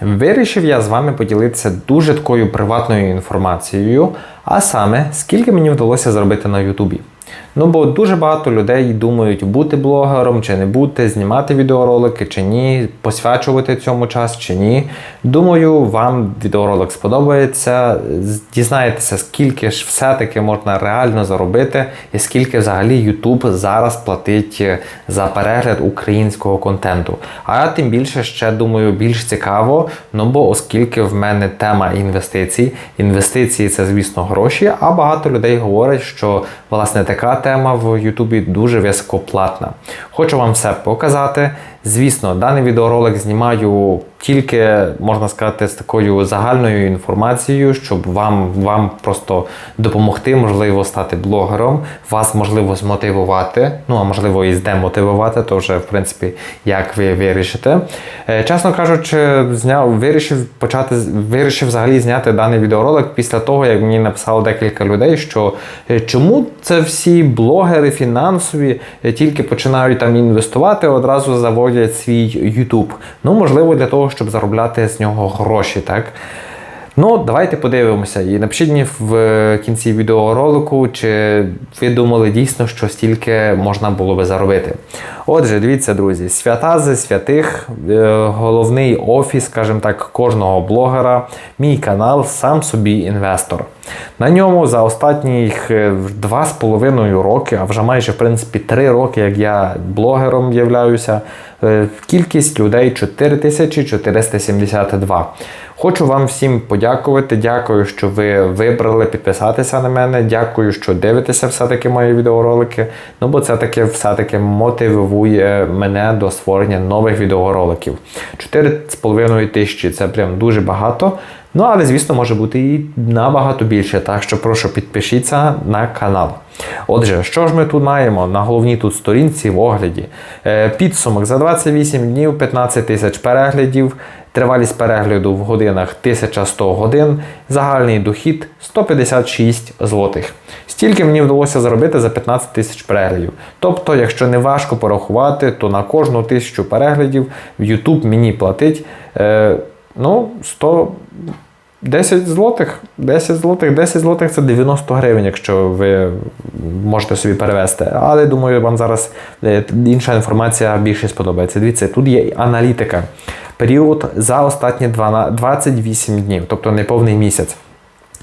Вирішив я з вами поділитися дуже такою приватною інформацією, а саме, скільки мені вдалося зробити на Ютубі. Ну, бо дуже багато людей думають, бути блогером чи не бути, знімати відеоролики чи ні, посвячувати цьому час чи ні. Думаю, вам відеоролик сподобається. Дізнаєтеся, скільки ж все-таки можна реально заробити, і скільки взагалі YouTube зараз платить е, за перегляд українського контенту. А тим більше ще думаю, більш цікаво, ну бо оскільки в мене тема інвестицій, інвестиції це, звісно, гроші, а багато людей говорять, що власне така тема в Ютубі дуже високоплатна. Хочу вам все показати. Звісно, даний відеоролик знімаю тільки, можна сказати, з такою загальною інформацією, щоб вам, вам просто допомогти, можливо, стати блогером, вас можливо змотивувати, ну а можливо і здемотивувати, то вже в принципі як ви вирішите. Е, Чесно кажучи, зняв, вирішив почати вирішив взагалі зняти даний відеоролик після того, як мені написало декілька людей, що е, чому це всі блогери фінансові е, тільки починають там інвестувати, одразу заводять свій YouTube. Ну, можливо, для того, щоб заробляти з нього гроші, так? Ну, давайте подивимося. І напишіть мені в е, кінці відеоролику, чи ви думали дійсно, що стільки можна було би заробити. Отже, дивіться, друзі, свята зі святих, е, головний офіс, скажімо так, кожного блогера, мій канал сам собі інвестор. На ньому за останні е, два з половиною роки, а вже майже в принципі три роки, як я блогером являюся, е, кількість людей 4472. Хочу вам всім подякувати. Дякую, що ви вибрали підписатися на мене. Дякую, що дивитеся все-таки мої відеоролики. Ну бо це таки все-таки мотивує мене до створення нових відеороликів. 4,5 тисячі це прям дуже багато. Ну, але, звісно, може бути і набагато більше. Так що прошу підпишіться на канал. Отже, що ж ми тут маємо на головній тут сторінці в огляді? Е, підсумок за 28 днів 15 тисяч переглядів. Тривалість перегляду в годинах 1100 годин, загальний дохід 156 злотих. Стільки мені вдалося заробити за 15 тисяч переглядів. Тобто, якщо не важко порахувати, то на кожну тисячу переглядів в YouTube мені платить е, ну, 100 10 злотих, 10 злотих, 10 злотих це 90 гривень, якщо ви можете собі перевести. Але думаю, вам зараз е, інша інформація більше сподобається. Дивіться, тут є аналітика. Період за останні 28 днів, тобто неповний місяць.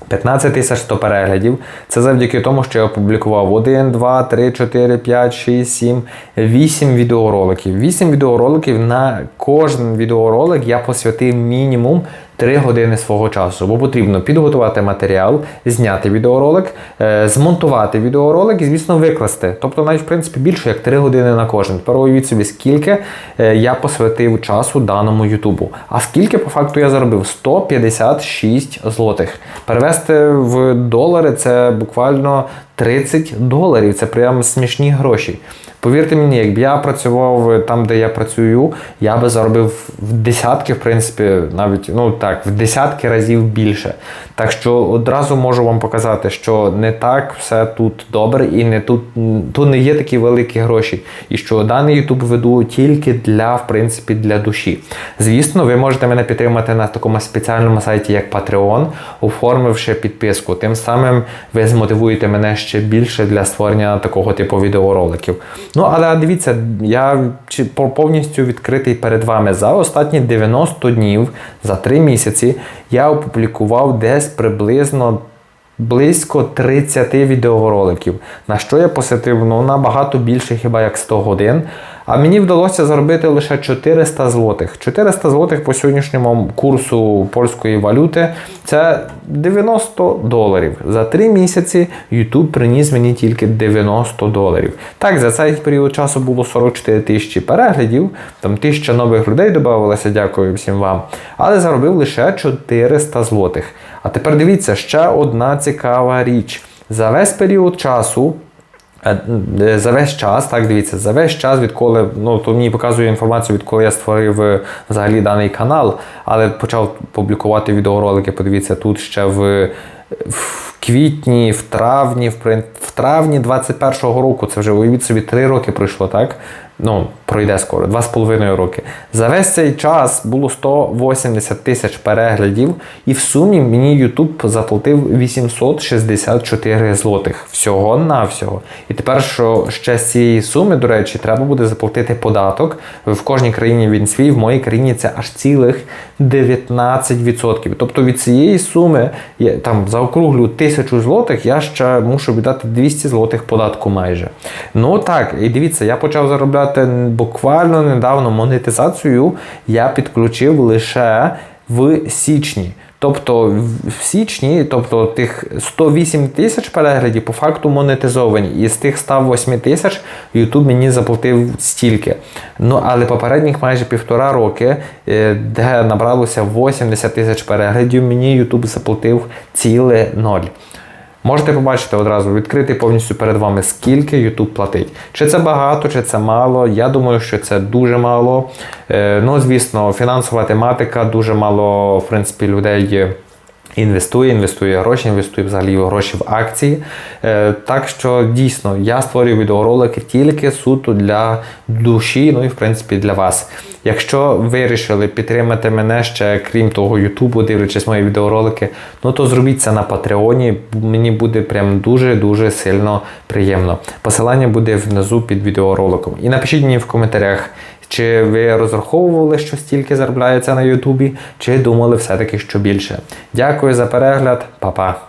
15 тисяч 100 переглядів. Це завдяки тому, що я опублікував 1, 2, 3, 4, 5, 6, 7, 8 відеороликів. 8 відеороликів на кожен відеоролик я посвятив мінімум 3 години свого часу, бо потрібно підготувати матеріал, зняти відеоролик, е, змонтувати відеоролик і, звісно, викласти. Тобто, навіть в принципі більше як 3 години на кожен. Тепер уявіть собі, скільки е, я посвятив часу даному Ютубу. А скільки по факту я заробив? 156 злотих. Перевести в долари це буквально 30 доларів. Це прям смішні гроші. Повірте мені, якби я працював там, де я працюю, я би заробив в десятки, в принципі, навіть ну так, в десятки разів більше. Так що одразу можу вам показати, що не так все тут добре, і не тут, тут не є такі великі гроші. І що даний YouTube веду тільки для, в принципі, для душі. Звісно, ви можете мене підтримати на такому спеціальному сайті, як Patreon, оформивши підписку. Тим самим ви змотивуєте мене ще більше для створення такого типу відеороликів. Ну, але дивіться, я повністю відкритий перед вами. За останні 90 днів, за 3 місяці, я опублікував десь приблизно близько 30 відеороликів, на що я посвятив ну, набагато більше, хіба як 100 годин. А мені вдалося заробити лише 400 злотих. 400 злотих по сьогоднішньому курсу польської валюти це 90 доларів. За 3 місяці YouTube приніс мені тільки 90 доларів. Так, за цей період часу було 44 тисячі переглядів, там тисяча нових людей додавалося, дякую всім вам. Але заробив лише 400 злотих. А тепер дивіться, ще одна цікава річ. За весь період часу. Е, е, За весь час, так дивіться, за весь час, відколи ну то мені показує інформацію, відколи я створив е, взагалі даний канал, але почав публікувати відеоролики. Подивіться, тут ще в в квітні, в травні, в, травні 21-го року, це вже уявіть собі 3 роки пройшло, так? Ну, пройде скоро, 2,5 роки. За весь цей час було 180 тисяч переглядів, і в сумі мені YouTube заплатив 864 злотих. Всього навсього. І тепер, що ще з цієї суми, до речі, треба буде заплатити податок. В кожній країні він свій, в моїй країні це аж цілих 19%. Тобто від цієї суми там заокруглю тисячу злотих, я ще мушу віддати 200 злотих податку майже. Ну так, і дивіться, я почав заробляти буквально недавно монетизацію. Я підключив лише в січні. Тобто в- січні, тобто тих 108 тисяч переглядів по факту монетизовані. І з тих 108 тисяч YouTube мені заплатив стільки. Ну але попередніх майже півтора роки, е, де набралося 80 тисяч переглядів, мені YouTube заплатив ціле ноль. Можете побачити одразу, відкрити повністю перед вами, скільки YouTube платить. Чи це багато, чи це мало. Я думаю, що це дуже мало. Е, ну, звісно, фінансова тематика, дуже мало, в принципі, людей. Інвестує, інвестує гроші, інвестує взагалі гроші в акції. Е, так що дійсно я створюю відеоролики тільки суто для душі, ну і в принципі для вас. Якщо вирішили підтримати мене ще крім того Ютубу, дивлячись мої відеоролики, ну то зробіть це на Патреоні. Мені буде прям дуже-дуже сильно приємно. Посилання буде внизу під відеороликом. І напишіть мені в коментарях. Чи ви розраховували, що стільки заробляється на Ютубі, чи думали все-таки, що більше? Дякую за перегляд, Па-па!